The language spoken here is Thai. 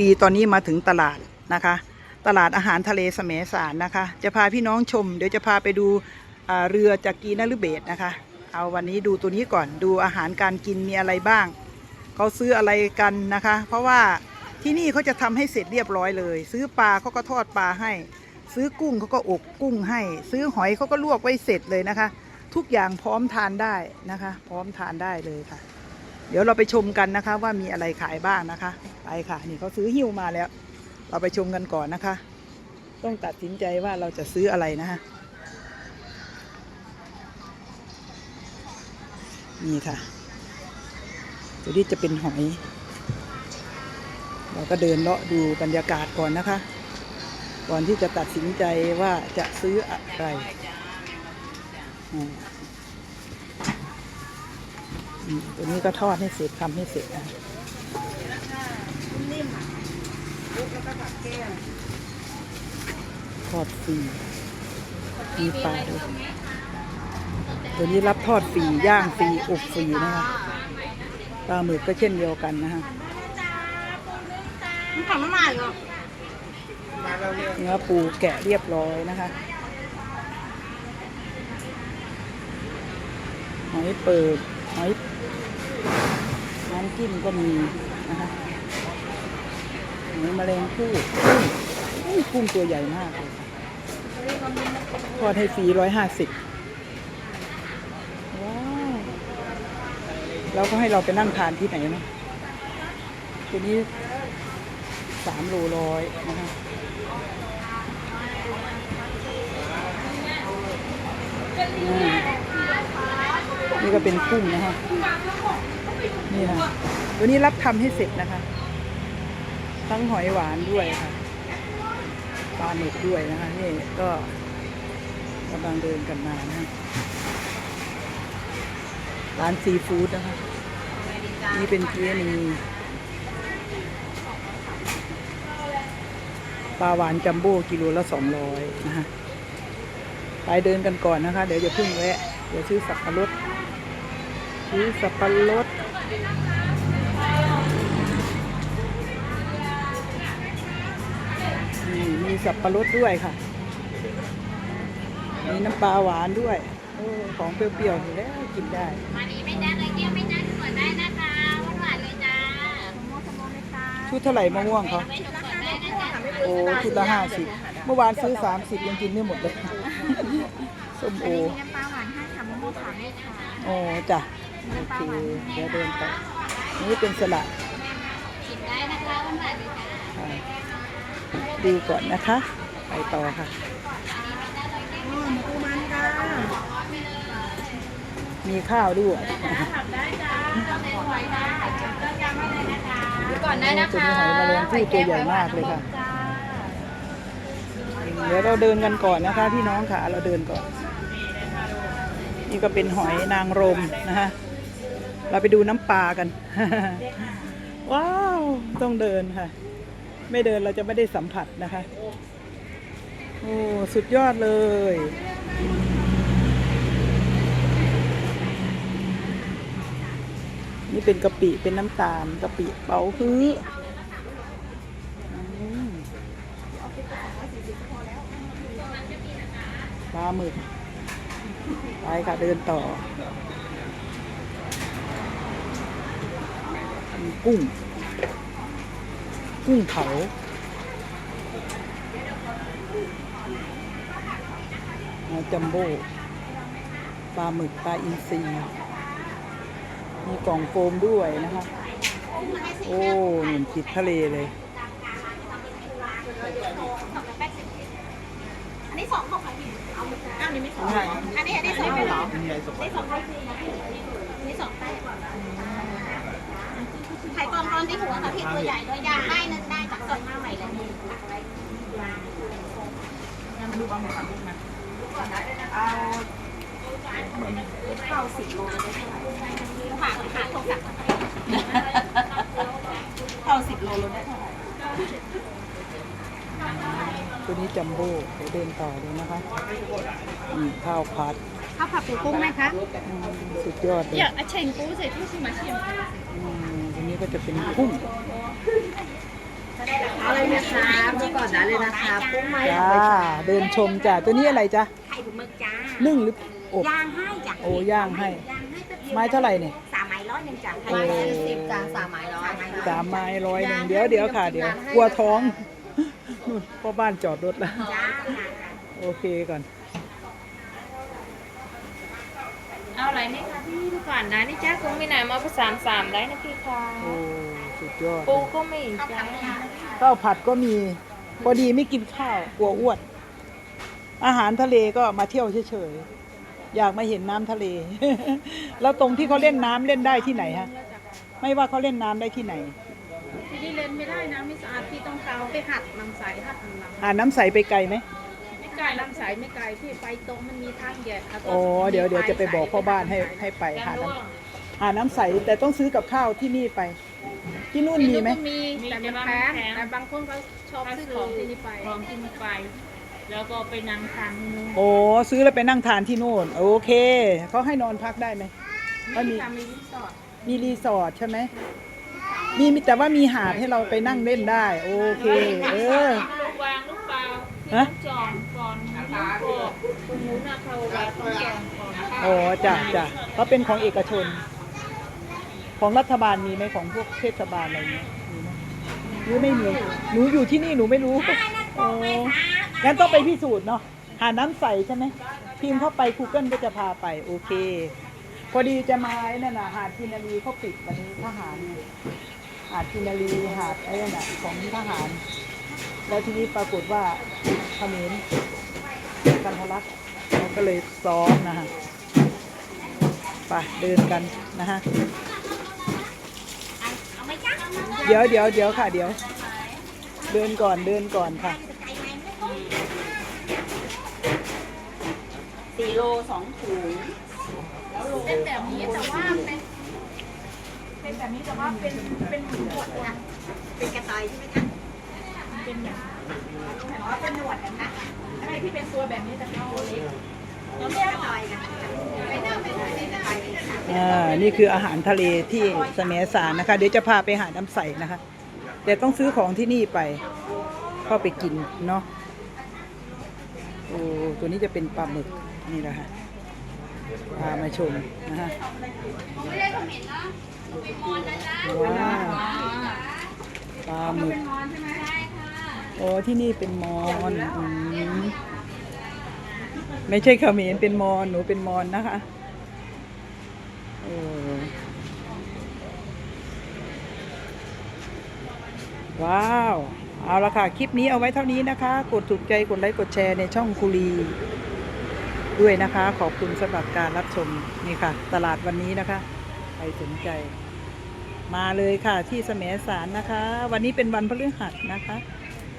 ดีตอนนี้มาถึงตลาดนะคะ ตลาดอาหารทะเลสมสารนะคะ จะพาพี่น้องชม เดี๋ยวจะพาไปดูเรือจากกีนฤเบศนะคะ เอาวันนี้ดูตัวนี้ก่อนดูอาหารการกินมีอะไรบ้างเขาซื้ออะไรกันนะคะ เพราะว่าที่นี่เขาจะทำให้เสร็จเรียบร้อยเลย ซื้อปลาเขาก็ทอดปลาให้ ซื้อกุ้งเขาก็อกกุ้งให้ ซื้อหอยเขาก็ลวกไว้เสร็จเลยนะคะ ทุกอย่างพร้อมทานได้นะคะ พร้อมทานได้เลยค่ะ เดี๋ยวเราไปชมกันนะคะ ว่ามีอะไรขายบ้างนะคะ ไปค่ะ นี่เขาซื้อหิ้วมาแล้ว เราไปชมกันก่อนนะคะ ต้องตัดสินใจว่าเราจะซื้ออะไรนะคะนี่ค่ะ ตัวนี้จะเป็นหอย เราก็เดินเลาะดูบรรยากาศก่อนนะคะ ก่อนที่จะตัดสินใจว่าจะซื้ออะไรอืมอืม ตัวนี้ก็ทอดให้เสร็จทำให้เสร็จนะทอดฟรีมีปลาด้วยตัวนี้รับทอดฟรีย่างฟรีอบฟรีนะคะปลาหมึกก็เช่นเดียวกันนะคะมันทำมาใหม่เหรอเนื้อปูแกะเรียบร้อยนะคะหอยเปิดหอยน้ำ จิ้มก็มีนะคะหอยแมลงภู่กุ้งอุ้ยกุ้งตัวใหญ่มากเลยทอดให้ฟรีร้อยห้าสิบว้าวแล้วก็ให้เราไปนั่งทานที่ไหนนะตัวนี้สามโลร้อยนะคะอ่านี่ก็เป็นกุ้งนะคะ นี่ค่ะตัวนี้รับทำให้เสร็จนะคะ ทั้งหอยหวานด้วยค่ะปลาหมึกด้วยนะคะนี่ก็กำลังเดินกันมานะร้านซีฟู้ดนะคะ นี่เป็นเกี๊ยนีปลาหวานจัมโบ้กิโลละสองร้อยนะคะไปเดินกันก่อนนะคะ เดี๋ยวจะพึ่งแวะ เดี๋ยวซื้อสับปะรดซื้อสับปะรด นี่มีสับปะรดด้วยค่ะ มีน้ำปลาหวานด้วย โอ้ของเปรี้ยวๆอยู่แล้วกินได้ มาดีไม่ได้เลยเกี้ยวไม่ได้ก็เปิดได้นะคะหวานๆเลยจ้าสมมติสมมติเลยจ้าชุดเท่าไหร่มะม่วงเขาไม่ถูกเปิดได้นะจ๊ะโอ้ชุดละห้าสิบเมื่อวานซื้อสามสิบยังกินไม่หมดเลยส้มโอมีน้ำปลาหวานให้ค่ะมะม่วงขาวด้วยค่ะโอ้จ้ะ โอเคเดี๋ยวเดินไปนี่เป็นสลัดกินได้นะคะหวานๆเลยจ้าดูก่อนนะคะ ไปต่อค่ะมีข้าวด้วยก่อนได้นะตัวคะนี้หอยแมลงภู่ตัวใหญ่มากเลยค่ะ เดี๋ยวเราเดินกันก่อนนะคะพี่น้องค่ะ เราเดินก่อน นี่ก็เป็นหอยนางรมนะคะ เราไปดูน้ำปลากัน ว้าว ต้องเดินค่ะ ไม่เดินเราจะไม่ได้สัมผัสนะคะ โอ้ สุดยอดเลย นี่เป็นกะปิเป็นน้ำตาลกะปิเป๋าฮื้อปลาหมึก ไปค่ะเดินต่อ มีกุ้ง กุ้งเผาปลาจัมโบ้ปลาหมึกปลาอินทรีมีกล่องโฟมด้วยนะคะ โอ้หนุนจิตทะเลเลยอันนี้สองของใครพี่เอาอันนี้ไม่สองอันนี้อันนี้สองเหรออันนี้สองใครพี่อันนี้สองใครไข่ก ต้นที่หัวค่ะพี่ตัวใหญ่ด้วยยางได้นึงได้จากสดมาใหม่เลยนี่เข้าสิบโลผ่าผ่าโทรศัพท์เข้าสิบโลลดได้เท่าไหร่ตัวนี้จัมโบ้เดี๋ยวเดินต่อเลยนะคะ อืมข้าวผัด ข้าวผัดปูกุ้งไหมคะอืมสุดยอดเลยอยากเชงกุ้งใส่ที่ชิมาชิมอืมตัวนี้ก็จะเป็นกุ้งจะได้นะคะเมื่อก่อนได้เลยนะคะปุ้งไม้จ้าเดินชมจ้ะตัวนี้อะไรจ๊ะไข่ถุงมึกจ้านึ่งหรืออบย่างให้จ้ะโอ้ย่างให้ย่างให้แป๊บดียวไม้เท่าไหร่เนี่ยสามไม้ร้อยหนึ่งจ้ะโอ้ไม้ละสิบจานสามไม้ร้อยสามไม้ร้อยหนึ่งเดี๋ยวเดี๋ยวค่ะเดี๋ยวกลัวท้องนู่นพ่อบ้านจอดรถแล้วจ้าโอเคก่อน เอาอะไรนี่คะพี่ดูก่อนนะนี่จ้ากุ้งมีไหนมาประสานสามได้นะพี่คะโอ้สุดยอดปูก็มีจ้าข้าวผัดก็มีพอดีไม่กินข้าวกลัวอ้วน อาหารทะเลก็มาเที่ยวเฉยๆอยากมาเห็นน้ำทะเล แล้วตรงที่เขาเล่นน้ำเล่นได้ที่ไหนฮะไม่ว่าเขาเล่นน้ำได้ที่ไหนที่นี่เล่นไม่ได้นะไม่สะอาดพี่ต้องเขาไปหัดน้ำใสหัดน้ำหลังอ่าน้ำใสไปไกลไหม ไม่ไกลน้ำใสไม่ไกลพี่ไปตรงมันมีทางแยกแล้วก็โอ้เดี๋ยวเดี๋ยวจะไปบอกพ่อบ้านให้ให้ไปหาน้ำหาน้ำใสแต่ต้องซื้อกับข้าวที่นี่ไป ที่นู่นมีไหมก็มีแต่มันแพงแต่บางคนเขาชอบซื้อของที่นี่ไปลองกินไป แล้วก็ไปนั่งทานนู้นโอ้ซื้อแล้วไปนั่งทานที่นู่น โอเคเขาให้นอนพักได้ไหมก็มีค่ะมีรีสอร์ทมีรีสอร์ทใช่ไหมมีมีแต่ว่ามีหาดให้เราไปนั่งเล่นได้ โอเค เออลูกวางลูกเปล่าที่ฮะต้อง จองก่อนลูกกบตรงนู้นนะเขาวางต้องจองก่อนโอ้จ้ะจ้ะเขาเป็นของเอกชน ของรัฐบาลมีไหมของพวกเทศบาลอะไรเงี้ยมีไหมหรือไม่มีหนูอยู่ที่นี่หนูไม่รู้โอ้งั้นต้องไปพิสูจน์เนาะหาน้ำใสใช่ไหมพิมพ์เข้าไป Google ก็จะพาไป โอเค พอดีจะมาไอ้นั่นน่ะหาดทินารีเขาปิดวันนี้ทหารหาดทินารีหาดไอ้นั่นน่ะของทหาร แล้วทีนี้ปรากฏว่าเขมร กันทะลักเราก็เลยซ้อมนะฮะไปเดินกันนะฮะเอาไหมจ้าเดี๋ยวเดี๋ยวเดี๋ยวค่ะเดี๋ยว เดินก่อนเดินก่อนค่ะใจไหมไม่ต้องสี่โลสองถุงเป็นแบบนี้แต่ว่าเป็นเป็นแบบนี้แต่ว่าเป็นเป็นหนวดนะเป็นกระต่ายใช่ไหมจ๊ะ เป็นแบบอ๋อเป็นหนวดแบบนะใช่ที่เป็นตัวแบบนี้แต่เขาเล็กเราเรียกกระต่ายนะไปนั่งไปนั่งไปนั่งไปนั่งอ่านี่คืออาหารทะเลที่เสมสารนะคะ เดี๋ยวจะพาไปหาน้ำใสนะคะ แต่ต้องซื้อของที่นี่ไปเข้าไปกินเนาะโอ้ตัวนี้จะเป็นปลาหมึกนี่แหละค่ะพามาชมนะฮะว้าวปลาหมึกโอ้ที่นี่เป็นมอนอืมไม่ใช่เขมรเป็นมอนหนูเป็นมอนนะคะโอ้ว้าว เอาละค่ะ คลิปนี้เอาไว้เท่านี้นะคะ กดถูกใจกดไลค์กดแชร์ในช่องคุรีด้วยนะคะ ขอบคุณสำหรับการรับชมนี่ค่ะ ตลาดวันนี้นะคะ ใครสนใจ มาเลยค่ะที่แสมสารนะคะ วันนี้เป็นวันพฤหัสนะคะ